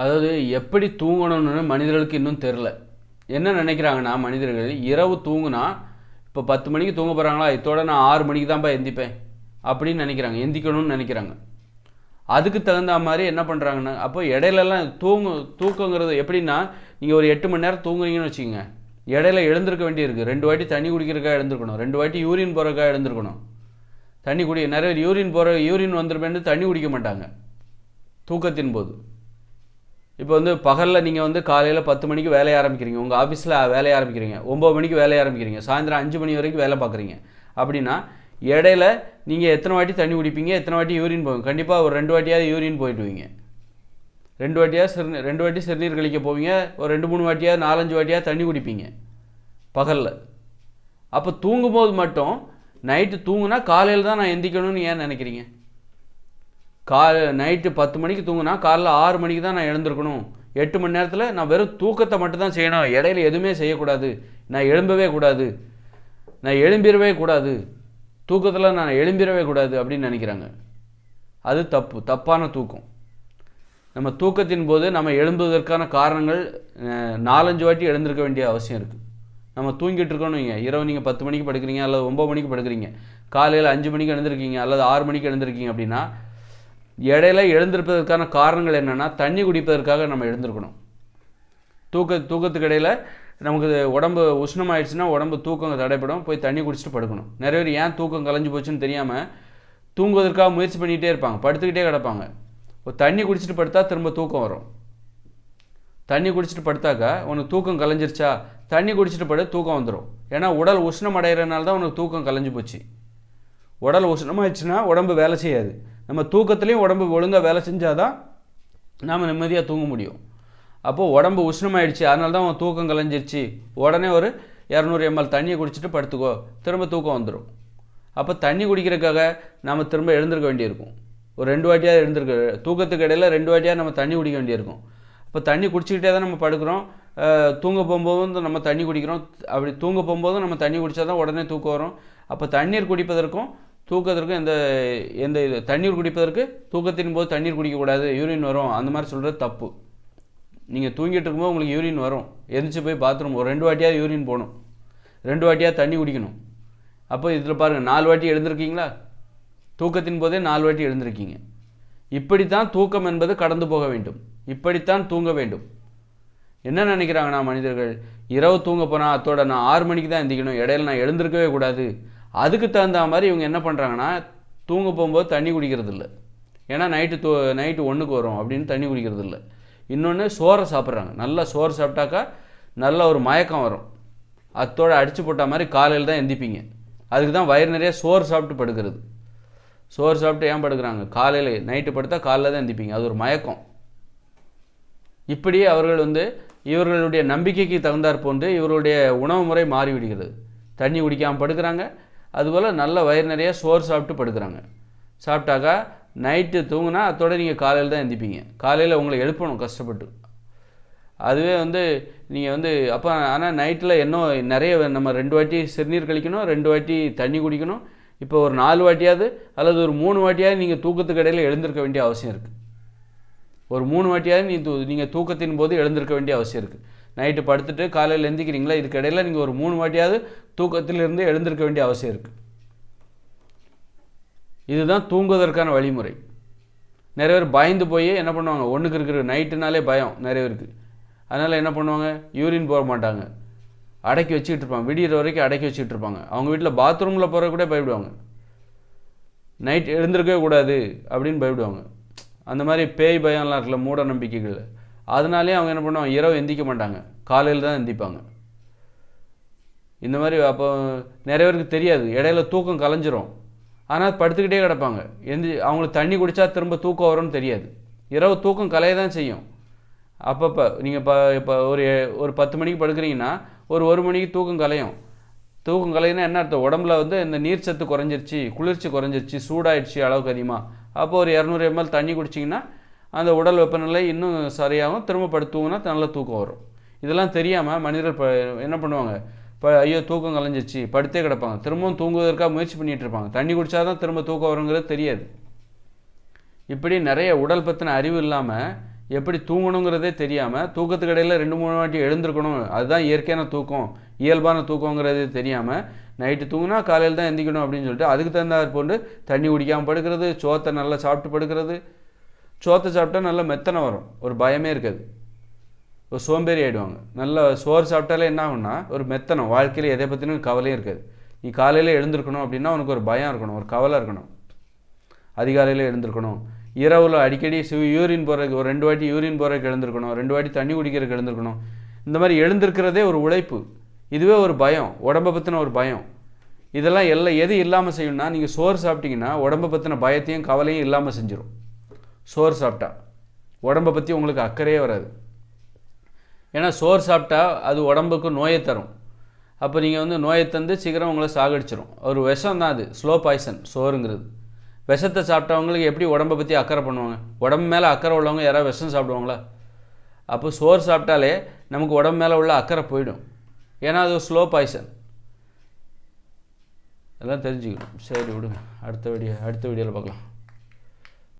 அதாவது எப்படி தூங்கணும்னு மனிதர்களுக்கு இன்னும் தெரில என்ன நினைக்கிறாங்கன்னா மனிதர்கள் இரவு தூங்குனா இப்போ பத்து மணிக்கு தூங்க போகிறாங்களா இதோட நான் ஆறு மணிக்கு தான்ப்பா எந்திப்பேன் அப்படின்னு நினைக்கிறாங்க. எந்திக்கணும்னு நினைக்கிறாங்க. அதுக்கு தகுந்த மாதிரி என்ன பண்ணுறாங்கன்னா அப்போ இடையிலலாம் தூங்கு தூக்கங்கிறது எப்படின்னா நீங்கள் ஒரு எட்டு மணி நேரம் தூங்குறீங்கன்னு வச்சுக்கோங்க. இடையில எழுந்திருக்க வேண்டியிருக்கு. ரெண்டு வாட்டி தண்ணி குடிக்கிறதுக்காக எழுந்திருக்கணும். ரெண்டு வாட்டி யூரின் போகிறக்கா எழுந்திருக்கணும். தண்ணி குடி நிறைய பேர் யூரின் போகிற யூரின் வந்துருப்பேன்னு தண்ணி குடிக்க மாட்டாங்க. தூக்கத்தின் போது. இப்போ வந்து பகலில் நீங்கள் வந்து காலையில் பத்து மணிக்கு வேலையை ஆரம்பிக்கிறீங்க. உங்கள் ஆஃபீஸில் வேலையை ஆரம்பிக்கிறீங்க. ஒம்பது மணிக்கு வேலையை ஆரம்பிக்கிறீங்க. சாயந்தரம் அஞ்சு மணி வரைக்கும் வேலை பார்க்குறீங்க. அப்படின்னா இடையில நீங்கள் எத்தனை வாட்டி தண்ணி குடிப்பீங்க? எத்தனை வாட்டி யூரின் போவீங்க? கண்டிப்பாக ஒரு ரெண்டு வாட்டியாவது யூரின் போயிடுவீங்க ரெண்டு வாட்டியாவது சிறு ரெண்டு வாட்டி சிறுநீர் கழிக்க போவீங்க. ஒரு ரெண்டு மூணு வாட்டியாவது நாலஞ்சு வாட்டியாக தண்ணி குடிப்பீங்க. பகலில். அப்போ தூங்கும்போது மட்டும் நைட்டு தூங்குனா காலையில் தான் நான் எந்திக்கணும்னு ஏன் நினைக்கிறீங்க? கா நைட்டு பத்து மணிக்கு தூங்குனா காலைல ஆறு மணிக்கு தான் நான் எழுந்திருக்கணும். எட்டு மணி நேரத்தில் நான் வெறும் தூக்கத்தை மட்டும் தான் செய்யணும். இடையில எதுவுமே செய்யக்கூடாது. நான் எழும்பவே கூடாது. நான் எழும்பிடவே கூடாது. தூக்கத்தில் நான் எழும்பிடவே கூடாது அப்படின்னு நினைக்கிறாங்க. அது தப்பு. தப்பான தூக்கம். நம்ம தூக்கத்தின் போது நம்ம எழும்புவதற்கான காரணங்கள் நாலஞ்சு வாட்டி எழுந்திருக்க வேண்டிய அவசியம் இருக்குது நம்ம தூங்கிட்டு இருக்கணும் நீங்கள் இரவு நீங்கள் பத்து மணிக்கு படுக்கிறீங்க அல்லது ஒம்பது மணிக்கு படுக்கிறீங்க. காலையில் அஞ்சு மணிக்கு எழுந்திருக்கீங்க அல்லது ஆறு மணிக்கு எழுந்திருக்கீங்க அப்படின்னா இடையில எழுந்திருப்பதற்கான காரணங்கள் என்னென்னா தண்ணி குடிப்பதற்காக நம்ம எழுந்திருக்கணும். தூக்க தூக்கத்துக்கு இடையில் நமக்கு உடம்பு உஷ்ணமாயிடுச்சுன்னா உடம்பு தூக்கம் தடைப்படும் போய் தண்ணி குடிச்சிட்டு படுக்கணும். நிறைய பேர் ஏன் தூக்கம் கலைஞ்சு போச்சுன்னு தெரியாமல் தூங்குவதற்காக முயற்சி பண்ணிகிட்டே இருப்பாங்க. படுத்துக்கிட்டே கிடப்பாங்க. இப்போ தண்ணி குடிச்சிட்டு படுத்தா திரும்ப தூக்கம் வரும். தண்ணி குடிச்சிட்டு படுத்தாக்கா உனக்கு தூக்கம் கலைஞ்சிருச்சா? தண்ணி குடிச்சிட்டு படு தூக்கம் வந்துடும் ஏன்னா உடல் உஷ்ணம் அடைகிறனால தான் உனக்கு தூக்கம் கலைஞ்சு போச்சு. உடல் உஷ்ணமாயிடுச்சுன்னா உடம்பு வேலை செய்யாது. நம்ம தூக்கத்துலேயும் உடம்பு ஒழுங்காக வேலை செஞ்சாதான் நாம் நிம்மதியாக தூங்க முடியும். அப்போது உடம்பு உஷ்ணமாயிடுச்சு அதனால தான் அவன் தூக்கம் கலைஞ்சிருச்சு. உடனே ஒரு இரநூறு எம்எல் தண்ணியை குடிச்சிட்டு படுத்துக்கோ திரும்ப தூக்கம் வந்துடும் அப்போ தண்ணி குடிக்கிறதுக்காக நாம் திரும்ப எழுந்திருக்க வேண்டியிருக்கும். ஒரு ரெண்டு வாட்டியாக எழுந்திருக்க தூக்கத்துக்கு இடையில் ரெண்டு வாட்டியாக நம்ம தண்ணி குடிக்க வேண்டியிருக்கும். இப்போ தண்ணி குடிச்சிக்கிட்டே தான் நம்ம படுக்கிறோம். தூங்க போகும்போதும் நம்ம தண்ணி குடிக்கிறோம். அப்படி தூங்க போகும்போதும் நம்ம தண்ணி குடித்தா தான் உடனே தூக்கம் வரும். அப்போ தண்ணீர் குடிப்பதற்கும் தூக்கத்திற்கும் எந்த எந்த இது தண்ணீர் குடிப்பதற்கு தூக்கத்தின் போது தண்ணீர் குடிக்கக்கூடாது யூரின் வரும். அந்த மாதிரி சொல்கிறது தப்பு. நீங்கள் தூங்கிட்டு இருக்கும்போது உங்களுக்கு யூரின் வரும். எரிஞ்சு போய் பாத்ரூம் ஒரு ரெண்டு வாட்டியாவது யூரின் போகணும். ரெண்டு வாட்டியாக தண்ணி குடிக்கணும். அப்போ இதில் பாருங்கள் நாலு வாட்டி எழுந்திருக்கீங்களா? தூக்கத்தின் போதே நாலு வாட்டி எழுந்திருக்கீங்க. இப்படித்தான் தூக்கம் என்பது கடந்து போக வேண்டும். இப்படித்தான் தூங்க வேண்டும். என்ன நினைக்கிறாங்கன்னா மனிதர்கள்? இரவு தூங்க போனால் அத்தோட நான் ஆறு மணிக்கு தான் எந்திக்கணும். இடையில நான் எழுந்திருக்கவே கூடாது. அதுக்கு தகுந்த மாதிரி இவங்க என்ன பண்ணுறாங்கன்னா தூங்க போகும்போது தண்ணி குடிக்கிறது இல்லை ஏன்னா நைட்டு தூ நைட்டு ஒன்றுக்கு வரும் அப்படின்னு தண்ணி குடிக்கிறது இல்லை இன்னொன்று சோறை சாப்பிட்றாங்க. நல்லா சோறு சாப்பிட்டாக்கா நல்ல ஒரு மயக்கம் வரும். அத்தோடு அடித்து போட்ட மாதிரி காலையில் தான் எந்திப்பீங்க. அதுக்கு தான் வயிறு நிறைய சோறு சாப்பிட்டு படுக்கிறது. சோறு சாப்பிட்டு ஏன் படுக்கிறாங்க? காலையில் நைட்டு படுத்தா காலையில் தான் எந்திப்பீங்க. அது ஒரு மயக்கம். இப்படி அவர்கள் வந்து இவர்களுடைய நம்பிக்கைக்கு தகுந்தாற் போன்று இவர்களுடைய உணவு முறை மாறிவிடுகிறது. தண்ணி குடிக்காமல் படுக்கிறாங்க அதுபோல் நல்ல வயிறு நிறைய சோறு சாப்பிட்டு படுக்கிறாங்க. சாப்பிட்டாக்கா நைட்டு தூங்குனா அதோட நீங்கள் காலையில் தான் எந்திப்பீங்க. காலையில் உங்களை எழுப்பணும் கஷ்டப்பட்டு. அதுவே வந்து நீங்கள் வந்து அப்போ ஆனால் நைட்டில் இன்னும் நிறைய நம்ம ரெண்டு வாட்டி சிறுநீர் கழிக்கணும் ரெண்டு வாட்டி தண்ணி குடிக்கணும். இப்போ ஒரு நாலு வாட்டியாவது அல்லது ஒரு மூணு வாட்டியாவது நீங்கள் தூக்கத்துக்கு இடையில் எழுந்திருக்க வேண்டிய அவசியம் இருக்குது ஒரு மூணு வாட்டியாவது நீ தூ நீங்கள் தூக்கத்தின் போது எழுந்திருக்க வேண்டிய அவசியம் இருக்குது நைட்டு படுத்துட்டு காலையில் எழுந்திக்கிறீங்களா இதுக்கு இடையில நீங்கள் ஒரு மூணு வாட்டியாவது தூக்கத்திலிருந்து எழுந்திருக்க வேண்டிய அவசியம் இருக்குது இதுதான் தூங்குவதற்கான வழிமுறை. நிறைய பேர் பயந்து போய் என்ன பண்ணுவாங்க? ஒன்றுக்கு இருக்கிற நைட்டுனாலே பயம் நிறைய பேருக்கு. அதனால் என்ன பண்ணுவாங்க? யூரின் போக மாட்டாங்க. அடக்கி வச்சுக்கிட்டு இருப்பாங்க. விடியிற வரைக்கும் அடக்கி வச்சுக்கிட்டு இருப்பாங்க. அவங்க வீட்டில் பாத்ரூமில் போகிற கூட பயப்படுவாங்க. நைட் எழுந்திருக்கவே கூடாது அப்படின்னு பயப்படுவாங்க. அந்த மாதிரி பேய் பயம்லாம் இருக்குல்ல மூட நம்பிக்கைகள் அதனாலே அவங்க என்ன பண்ணுவாங்க இரவு எந்திக்க மாட்டாங்க. காலையில் தான் எந்திப்பாங்க இந்த மாதிரி அப்போ நிறைய பேருக்கு தெரியாது. இடையில தூக்கம் கலைஞ்சிரும். ஆனால் படுத்துக்கிட்டே கிடப்பாங்க. எந்தி அவங்களுக்கு தண்ணி குடித்தா திரும்ப தூக்கம் வரும்னு தெரியாது. இரவு தூக்கம் கலைய தான் செய்யும். அப்பப்போ நீங்கள் இப்போ இப்போ ஒரு ஒரு பத்து மணிக்கு படுக்கிறீங்கன்னா ஒரு ஒரு மணிக்கு தூக்கம் கலையும். தூக்கம் கலையினா என்ன அர்த்தம்? உடம்புல வந்து இந்த நீர் சத்து குறைஞ்சிருச்சு குளிர்ச்சி குறைஞ்சிருச்சு சூடாயிடுச்சு அளவுக்கு அதிகமாக அப்போ ஒரு இரநூறு எம்எல் தண்ணி குடிச்சிங்கன்னா அந்த உடல் வெப்பநிலை இன்னும் சரியாகும். திரும்ப படுத்து தூங்கினா நல்ல தூக்கம் வரும். இதெல்லாம் தெரியாமல் மனிதர்கள் ப என்ன பண்ணுவாங்க? இப்போ ஐயோ தூக்கம் கலைஞ்சிச்சு படுத்தே கிடப்பாங்க. திரும்பவும் தூங்குவதற்காக முயற்சி பண்ணிட்டு இருப்பாங்க. தண்ணி குடித்தா தான் திரும்ப தூக்கம் வருங்கிறது தெரியாது. இப்படி நிறைய உடல் பற்றின அறிவு இல்லாமல் எப்படி தூங்கணுங்கிறதே தெரியாமல் தூக்கத்துக்கு இடையில் ரெண்டு மூணு வாட்டி எழுந்திருக்கணும். அதுதான் இயற்கையான தூக்கம். இயல்பான தூக்கங்கிறதே தெரியாமல் நைட்டு தூங்கினா காலையில் தான் எந்திக்கணும் அப்படின்னு சொல்லிட்டு அதுக்கு தகுந்தாற் போட்டு தண்ணி குடிக்காமல் படுக்கிறது சோத்தை நல்லா சாப்பிட்டு படுக்கிறது சோத்தை சாப்பிட்டா நல்லா மெத்தனை வரும். ஒரு பயமே இருக்காது. ஒரு சோம்பேறி ஆகிடுவாங்க நல்ல சோறு சாப்பிட்டாலே என்ன ஆகும்னா ஒரு மெத்தனம் வாழ்க்கையில் எதை பற்றினும் கவலையும் இருக்காது. நீ காலையில் எழுந்திருக்கணும் அப்படின்னா உனக்கு ஒரு பயம் இருக்கணும். ஒரு கவலை இருக்கணும். அதிகாலையில் எழுந்திருக்கணும். இரவில் அடிக்கடி சு யூரின் போகிறதுக்கு ஒரு ரெண்டு வாட்டி யூரின் போகிறதுக்கு எழுந்திருக்கணும். ரெண்டு வாட்டி தண்ணி குடிக்கிறதுக்கு எழுந்திருக்கணும். இந்த மாதிரி எழுந்திருக்கிறதே ஒரு உழைப்பு. இதுவே ஒரு பயம். உடம்பை பற்றின ஒரு பயம். இதெல்லாம் எல்லாம் எது இல்லாமல் செய்யணும்னா நீங்கள் சோறு சாப்பிட்டீங்கன்னா உடம்பை பற்றின பயத்தையும் கவலையும் இல்லாமல் செஞ்சிடும் சோறு சாப்பிட்டா. உடம்பை பற்றி உங்களுக்கு அக்கறையே வராது. ஏன்னா சோறு சாப்பிட்டா அது உடம்புக்கு நோயை தரும். அப்போ நீங்கள் வந்து நோயை தந்து சீக்கிரம் உங்களை சாகடிச்சிடும் ஒரு விஷம் தான் அது. ஸ்லோ பாய்சன் சோறுங்கிறது. விஷத்தை சாப்பிட்டவங்களுக்கு எப்படி உடம்பை பற்றி அக்கறை பண்ணுவாங்க? உடம்பு மேலே அக்கறை உள்ளவங்க யாராவது விஷம் சாப்பிடுவாங்களா? அப்போ சோறு சாப்பிட்டாலே நமக்கு உடம்பு மேலே உள்ள அக்கறை போயிடும். ஏன்னா அது ஸ்லோ பாய்சன் எல்லாம் தெரிஞ்சுக்கணும். சரி விடுங்க. அடுத்த வீடியோ அடுத்த வீடியோவில் பார்க்கலாம்.